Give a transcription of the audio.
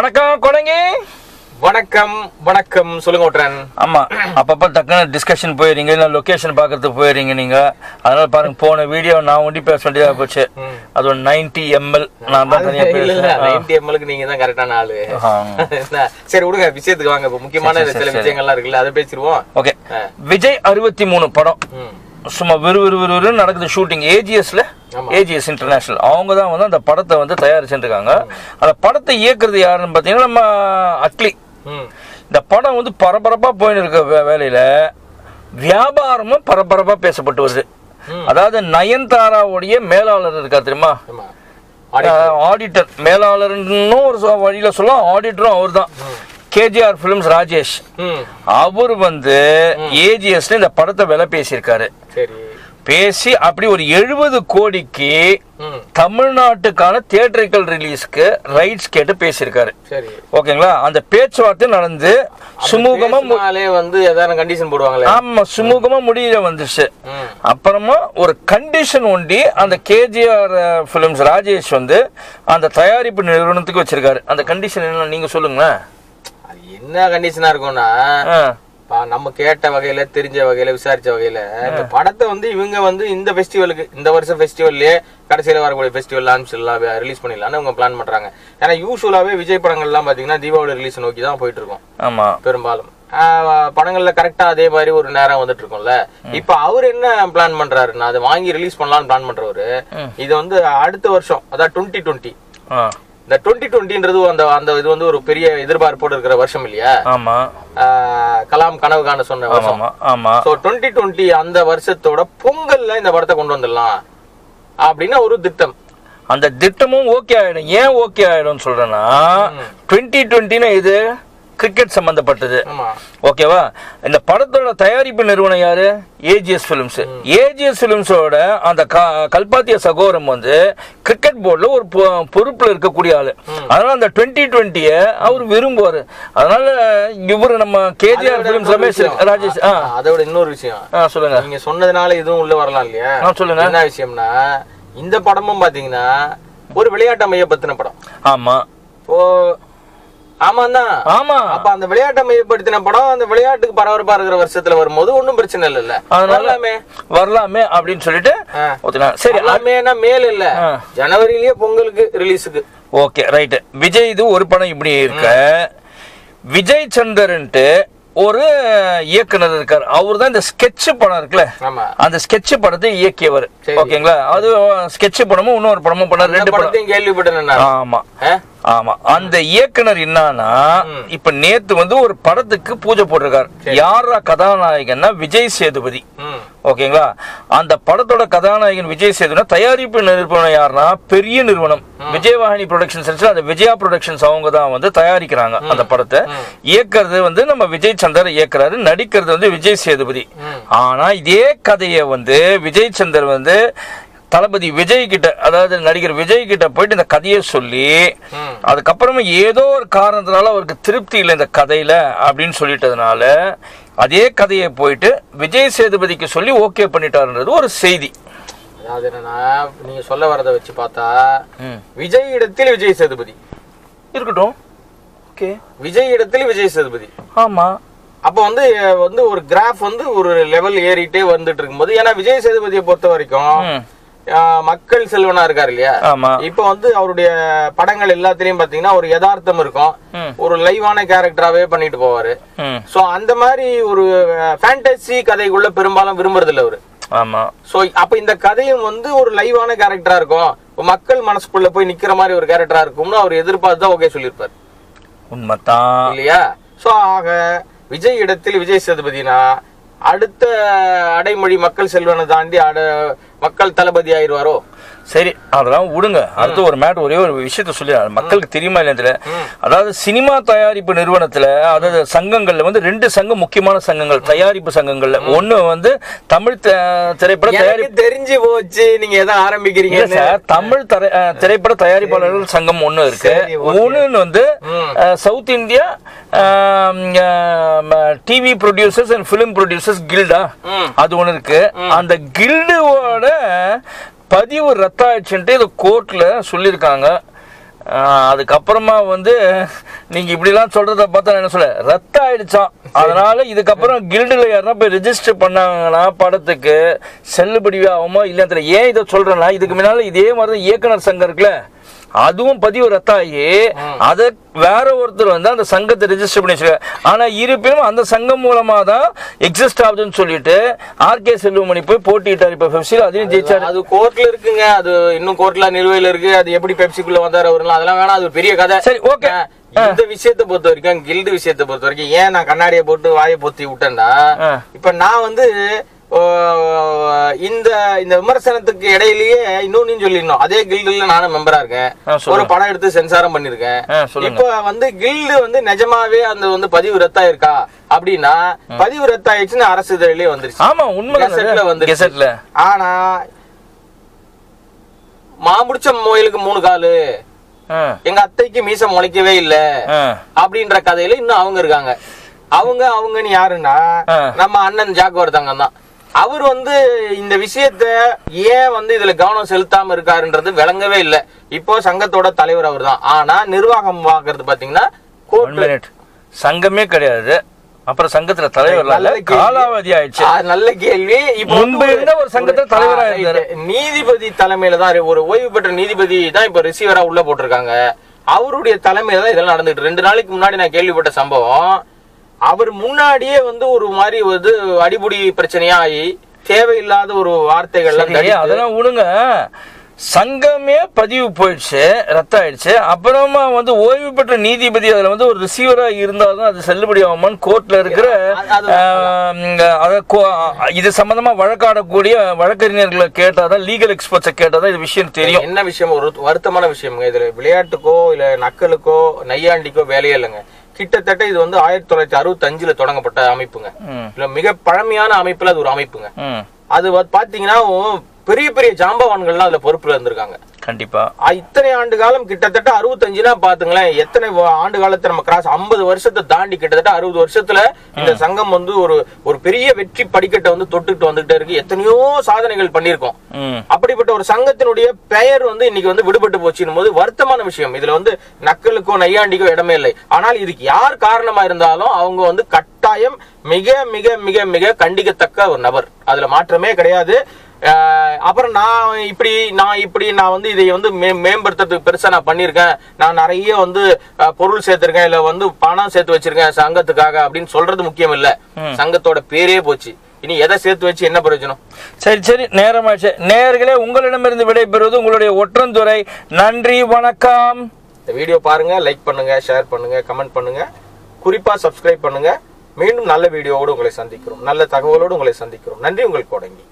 வணக்கம் கொடங்கி வணக்கம் வணக்கம். சொல்லுங்க ஓட்டுறேன் ஆமா அப்பப்ப டக்குன்னு டிஸ்கஷன் போயிடுறீங்க இல்லை லொகேஷன் பார்க்கறதுக்கு போயிடுறீங்க நீங்க. அதனால பாருங்க போன வீடியோ நான் ஒண்டி பேச வேண்டியதா போச்சு. அது ஒரு நைன்டி எம்எல் நான் தான் தனியா இல்ல இல்ல பேசுறேன் நைன்டி எம்எல்க்கு நீங்க தான் கரெக்டான ஆளு. சரி விடுங்க விஷயத்துக்கு வாங்க. இப்ப முக்கியமான சில. விஷயங்கள்லாம் இருக்குல்ல அதை பேசிடுவோம். ஓகே விஜய் அறுபத்தி மூணு படம். சும்மா விறு விறு விறு நடக்குது ஷூட்டிங் ஏஜிஎஸ்ல. ஏஜிஎஸ் இன்டர்நேஷனல் அவங்க தான் வந்து அந்த படத்தை வந்து தயாரிச்சுருக்காங்க அந்த படத்தை இயக்குறது யாருன்னு பார்த்தீங்கன்னா நம்ம அட்லி. இந்த படம் வந்து பரபரப்பா போயின்னு இருக்க வேலையில வியாபாரமும் பரபரப்பா பேசப்பட்டு வருது. அதாவது நயன்தாராவுடைய மேலாளர் இருக்கா தெரியுமா? ஆடிட்டர். மேலாளர்னு ஒரு வழியில சொல்லலாம் ஆடிட்டரும் அவர் தான் கேஜிஆர் பிலிம்ஸ் ராஜேஷ். அவர் வந்து ஏஜிஎஸ்ல இந்த படத்தை விலை பேசியிருக்காரு. பேசி அப்படி ஒரு எழுபது கோடிக்கு. தமிழ்நாட்டுக்கான தியேட்டரிக்கல் ரிலீஸ்க்கு ரைட்ஸ் கேட்டு பேசியிருக்காரு. ஓகேங்களா? அந்த பேச்சுவார்த்தை நடந்து சுமூகமா வந்து ஏதாவது கண்டிஷன் போடுவாங்களே. ஆமா சுமூகமா முடிய வந்துச்சு. அப்புறமா ஒரு கண்டிஷன் ஒண்டி அந்த கேஜிஆர் பிலிம்ஸ் ராஜேஷ் வந்து அந்த தயாரிப்பு நிறுவனத்துக்கு வச்சிருக்காரு. அந்த கண்டிஷன் என்ன நீங்க சொல்லுங்களேன். என்ன கண்டிஷனா இருக்கும்னா நம்ம கேட்ட வகையில தெரிஞ்ச வகையில விசாரிச்ச வகையில இந்த படத்தை வந்து இவங்க வந்து இந்த ஃபெஸ்டிவலுக்கு இந்த வருஷம் ஃபெஸ்டிவல்லயே கடைசியில வரக்கூடிய ஃபெஸ்டிவல் லான்ச் எல்லாம் ரிலீஸ் பண்ணிடலாம்னு அவங்க பிளான் பண்றாங்க. ஏன்னா யூஸ்வலாவே விஜய் படங்கள் எல்லாம் பாத்தீங்கன்னா தீபாவளி ரிலீஸ் நோக்கி தான் போயிட்டு இருக்கோம். பெரும்பாலும். படங்கள்ல கரெக்டா அதே மாதிரி ஒரு நேரம் வந்துட்டு இருக்கும்ல. இப்ப அவர் என்ன பிளான் பண்றாருன்னா அதை வாங்கி ரிலீஸ் பண்ணலாம்னு பிளான் பண்றவரு. இது வந்து அடுத்த வருஷம் அதாவது டுவெண்ட்டி டுவெண்ட்டி இந்த டுவெண்ட்டி டுவெண்ட்டின்றது அந்த அந்த இது வந்து ஒரு பெரிய எதிர்பார்ப்போடு இருக்கிற வருஷம் இல்லையா? ஆமா. கலாம் கனவு காண சொன்ன வருஷம். ஆமா ஆமா. சோ டுவெண்ட்டி டுவெண்ட்டி அந்த வருஷத்தோட பொங்கல்ல இந்த படத்தை கொண்டு வந்துடலாம் அப்படின்னு ஒரு திட்டம். அந்த திட்டமும் ஓகே ஆயிடும். ஏன் ஓகே ஆயிடும்னு சொல்றேன்னா டுவெண்ட்டி டுவெண்ட்டின்னு இது கிரிக்கெட் சம்பந்தப்பட்டது. ஓகேவா இந்த படத்தோட தயாரிப்பு நிறுவனம் யாரு? ஏஜிஎஸ் பிலிம்ஸ் ஏஜிஎஸ் பிலிம்ஸோட அந்த கல்பாத்திய சகோதரம் வந்து கிரிக்கெட் போர்டுல ஒரு பொறுப்புல இருக்கக்கூடிய ஆளு. அதனால அந்த டுவெண்ட்டி டுவெண்ட்டிய அவர் விரும்புவாரு. அதனால இவரு நம்ம கேஜிஆர் பிலிம்ஸ் ரமேஷ் ராஜேஷ் ஆ அதோட இன்னொரு விஷயம். சொல்லுங்க. நீங்க சொன்னதுனால இதுவும் உள்ள வரலாம் இல்லையா? சொல்லுங்க. என்ன விஷயம்னா இந்த படமும் பாத்தீங்கன்னா ஒரு விளையாட்டு மைய பத்தின படம். ஆமா. ஓ ஆமாந்தான் ஆமா. அப்ப அந்த விளையாட்டை மையப்படுத்தின படம் அந்த விளையாட்டுக்கு பரபரப்பா இருக்கிற வருஷத்துல வரும்போது ஒண்ணும் பிரச்சனை அதனால வரலாமே. வரலாமே அப்படின்னு சொல்லிட்டு. சரி எல்லாமேனா மேல் இல்ல. ஜனவரியிலேயே பொங்கலுக்கு ரிலீஸுக்கு ஓகே ரைட் விஜய் இது ஒரு படம் இப்படி இருக்க. விஜய் சந்தர்ன்ட்டு ஒரு இயக்குனர் இருக்கார். அவர் தான் இந்த ஸ்கெட்ச் படம் இருக்குல்ல? அந்த ஸ்கெட்ச் படத்தை இயக்கியவர். ஓகேங்களா? அது ஸ்கெட்ச் படமும் இன்னொரு படமும் பண்ணார். ரெண்டு படத்தையும் கேள்விப்பட்டேன் ஆமா? ஆமா. அந்த இயக்குனர் என்னன்னா இப்ப நேத்து வந்து ஒரு படத்துக்கு பூஜை போட்டிருக்காரு. யாரா கதாநாயகன்னா விஜய் சேதுபதி. ஓகேங்களா? அந்த படத்தோட கதாநாயகன் விஜய் சேதுனா தயாரிப்பு நிறுவனம் யாருன்னா பெரிய நிறுவனம். விஜயவாகினி ப்ரொடக்ஷன்ஸ் அந்த விஜயா ப்ரொடக்ஷன்ஸ் அவங்க தான் வந்து தயாரிக்கிறாங்க அந்த படத்தை. இயக்குறது வந்து நம்ம விஜய் சந்தர் இயக்குறாரு நடிக்கிறது வந்து விஜய் சேதுபதி. ஆனா இதே கதையை வந்து விஜய் சந்தர் வந்து தளபதி விஜய் கிட்ட அதாவது நடிகர் விஜய் கிட்ட போயிட்டு இந்த கதையை சொல்லி. அதுக்கப்புறமா ஏதோ ஒரு காரணத்தினால அவருக்கு திருப்தி இல்லை இந்த கதையில அப்படின்னு சொல்லிட்டதுனால அதே கதையை போயிட்டு விஜய் சேதுபதிக்கு சொல்லி ஓகே பண்ணிட்டாருன்றது ஒரு செய்தி. அதாவது என்னன்னா நீங்க சொல்ல வரத வச்சு பார்த்தா. விஜய் இடத்தில் விஜய் சேதுபதி. இருக்கட்டும். ஓகே. விஜய் இடத்தில் விஜய் சேதுபதி. ஆமா. அப்ப வந்து வந்து ஒரு கிராஃப் வந்து ஒரு லெவல் ஏறிட்டே வந்துட்டு இருக்கும்போது ஏன்னா விஜய் சேதுபதியை பொறுத்த வரைக்கும் மக்கள் செல்வனா இருக்காரு இல்லையா? இப்ப வந்து அவருடைய படங்கள் எல்லாத்துலயும் பாத்தீங்கன்னா ஒரு யதார்த்தம் இருக்கும். ஒரு லைவான கேரக்டராவே பண்ணிட்டு போவாரு. சோ அந்த மாதிரி ஒரு ஃபேண்டசி கதைக்குள்ள பெரும்பாலும் விரும்புறது இல்ல அவரு. ஆமா. சோ அப்ப இந்த கதையும் வந்து ஒரு லைவான கேரக்டரா இருக்கும். மக்கள் மனசுக்குள்ள போய் நிக்கிற மாதிரி ஒரு கேரக்டரா இருக்கும்னு அவர் எதிர்பார்த்து தான் ஓகே சொல்லியிருப்பாரு. உண்மைதான். இல்லையா? சோ ஆக விஜய் இடத்தில் விஜய் சேதுபதினா அடுத்த அடைமொழி மக்கள் செல்வனை தாண்டி அட மக்கள் தளபதி ஆயிருவாரோ சரி அதெல்லாம் விடுங்க. அடுத்து ஒரு மேட் ஒரே ஒரு விஷயத்த சொல்லி மக்களுக்கு தெரியுமா இல்லையா அதாவது சினிமா தயாரிப்பு நிறுவனத்துல அதாவது சங்கங்கள்ல வந்து ரெண்டு சங்கம் முக்கியமான சங்கங்கள் தயாரிப்பு சங்கங்கள்ல. ஒண்ணு வந்து தமிழ் திரைப்பட தயாரிப்பு தெரிஞ்சு போச்சு. நீங்க எதை ஆரம்பிக்கிறீங்க சார் தமிழ் திரைப்பட தயாரிப்பாளர்கள் சங்கம் ஒண்ணு இருக்கு. ஒன்னு வந்து south India TV producers and film producers கில்டா. அது ஒண்ணு இருக்கு. அந்த கில்டுவோட பதிவு ரத்தாயிடுச்சுன்ட்டு இது கோர்ட்டில் சொல்லியிருக்காங்க. அதுக்கப்புறமா வந்து நீங்கள் இப்படிலாம் சொல்கிறத பார்த்தா நான் என்ன சொல்ல ரத்தம் ஆயிடுச்சான் இதுக்கப்புறம் கில்டில் யாருன்னா போய் ரெஜிஸ்டர் பண்ணாங்கன்னா படத்துக்கு செல்லுபடி ஆகுமோ இல்லைன்னு தெரியல. ஏன் இதை சொல்கிறேன்னா இதுக்கு முன்னால் இதே மாதிரி தான் இயக்குனர் சங்கம் இருக்குல்ல அதுவும் பதிவு ரத்தாகி அத வேற ஒருத்தர் வந்து அந்த சங்கத்தை ரெஜிஸ்டர் பண்ணி வச்சிருக்காரு. ஆனா இருப்பினும் அந்த சங்கம் மூலமா தான் எக்ஸிஸ்ட் ஆகுதுன்னு சொல்லிட்டு ஆர்கே செல்வமணி போய் போட்டிட்டார் இப்ப பெப்சில அதையும் ஜெயிச்சாரு. அது கோர்ட்ல இருக்குங்க. அது இன்னும் கோர்ட்ல நிலுவையில இருக்கு. அது எப்படி பெப்சிக்குள்ள வந்தாரு அவருலாம் அதெல்லாம் வேணாம். அது பெரிய கதை. சரி. ஆ, இந்த விஷயத்தை பொறுத்த வரைக்கும் கில்டு விஷயத்தை பொறுத்த வரைக்கும் ஏன் நான் கண்ணாடியை போட்டு வாயை பொத்தி விட்டேன்னா. இப்ப நான் வந்து இந்த இந்த விமர்சனத்துக்கு இடையிலேயே இன்னொன்னு சொல்லிடணும். அதே கில்டுல நானும் மெம்பரா இருக்கேன். ஒரு படம் எடுத்து சென்சாரம் பண்ணிருக்கேன். இப்ப வந்து கில்டு வந்து நிஜமாவே அந்த வந்து பதிவு ரத்தா இருக்கா அப்படின்னா பதிவு ரத்தாயிடுச்சுன்னு அரசு இதழிலே வந்துருச்சு. ஆமா உண்மை. கெசட்ல ஆனா மாமுடிச்ச முயலுக்கு மூணு காலு. எங்க அத்தைக்கு மீச முளைக்கவே இல்ல. அப்படின்ற கதையில இன்னும் அவங்க இருக்காங்க. அவங்க அவங்கன்னு யாருன்னா. நம்ம அண்ணன் ஜாக்குவர் தங்கம் தான். அவர் வந்து இந்த விஷயத்த ஏன் வந்து இதுல கவனம் செலுத்தாம இருக்காருன்றது விளங்கவே இல்ல. இப்போ சங்கத்தோட தலைவர் அவர் தான் ஆனா நிர்வாகம் பாக்குறது பாத்தீங்கன்னா. சங்கமே கிடையாது. அப்புறம் சங்கத்துல தலைவர். காலாவதி ஆயிடுச்சு. நல்ல கேள்வி. முன்பு இருந்த ஒரு சங்கத்துல தலைவரா. நீதிபதி தலைமையில தான் ஒரு ஓய்வு பெற்ற நீதிபதி தான் இப்ப ரிசீவரா உள்ள போட்டிருக்காங்க. அவருடைய தலைமையில தான் இதெல்லாம் நடந்துட்டு ரெண்டு நாளைக்கு முன்னாடி நான் கேள்விப்பட்ட சம்பவம் அவர் முன்னாடியே வந்து ஒரு மாதிரி வந்து அடிபுடி பிரச்சனையா ஆகி தேவையில்லாத ஒரு வார்த்தைகள்லாம் அதெல்லாம் விடுங்க. சங்கமே பதிவு போயிடுச்சு ரத்தம் ஆயிடுச்சு அப்புறமா வந்து ஓய்வு பெற்ற நீதிபதி அதுல வந்து ஒரு ரிசீவரா இருந்தாலும் அது செல்லுபடி ஆகுமான்னு கோர்ட்ல இருக்கிற இது சம்பந்தமா வழக்காடக்கூடிய வழக்கறிஞர்களை கேட்டாதான் லீகல் எக்ஸ்பர்ட்ஸை கேட்டாதான் இது விஷயம் தெரியும். என்ன விஷயம்? ஒரு வருத்தமான விஷயம்ங்க. இதுல விளையாட்டுக்கோ இல்ல நக்கலுக்கோ நையாண்டிக்கோ வேலையே இல்லைங்க. கிட்டத்தட்ட இது வந்து ஆயிரத்தி தொள்ளாயிரத்தி அறுபத்தி அஞ்சுல தொடங்கப்பட்ட அமைப்புங்க. இல்ல மிக பழமையான அமைப்புல அது ஒரு அமைப்புங்க. அது பாத்தீங்கன்னா பெரிய பெரிய ஜாம்பவான்கள்லாம் அதுல பொறுப்புல இருந்திருக்காங்க. கண்டிப்பா. இத்தனை ஆண்டு காலம் கிட்டத்தட்ட அறுபத்தஞ்சுனா பாத்துங்களேன் எத்தனை ஆண்டு காலத்தை நம்ம கிராஸ் ஐம்பது வருஷத்தை தாண்டி கிட்டத்தட்ட அறுபது வருஷத்துல இந்த சங்கம் வந்து ஒரு ஒரு பெரிய வெற்றி படிக்கட்டை வந்து தொட்டுட்டு வந்துகிட்டே இருக்கு. எத்தனையோ சாதனைகள் பண்ணியிருக்கோம். ம். அப்படிப்பட்ட ஒரு சங்கத்தினுடைய பெயர் வந்து இன்னைக்கு வந்து விடுபட்டு போச்சுன்னு போது வருத்தமான விஷயம். இதுல வந்து நக்கலுக்கோ நையாண்டிக்கோ இடமே இல்லை. ஆனால் இதுக்கு யார் காரணமா இருந்தாலும் அவங்க வந்து கட்டாயம் மிக மிக மிக மிக கண்டிக்கத்தக்க ஒரு நபர். அதுல மாற்றமே கிடையாது. அப்புறம் நான் இப்படி நான் இப்படி நான் வந்து இதை வந்து மே மேம்படுத்துறதுக்கு பெருசா நான் பண்ணியிருக்கேன். நான் நிறைய வந்து பொருள் சேர்த்திருக்கேன். இல்ல வந்து பணம் சேர்த்து வச்சிருக்கேன் சங்கத்துக்காக அப்படின்னு சொல்றது முக்கியம் இல்ல. சங்கத்தோட பேரே போச்சு. இனி எதை சேர்த்து வச்சு என்ன பிரயோஜனம்? சரி சரி நேரமாச்சு. நேயர்களே உங்களிடமிருந்து விடைபெறுவது உங்களுடைய ஒற்றந்துறை நன்றி வணக்கம். இந்த வீடியோ பாருங்க லைக் பண்ணுங்க ஷேர் பண்ணுங்க கமெண்ட் பண்ணுங்க. குறிப்பா சப்ஸ்கிரைப் பண்ணுங்க. மீண்டும் நல்ல வீடியோவோடு உங்களை சந்திக்கிறோம். நல்ல தகவலோடு உங்களை சந்திக்கிறோம். நன்றி உங்கள் கோடங்கி.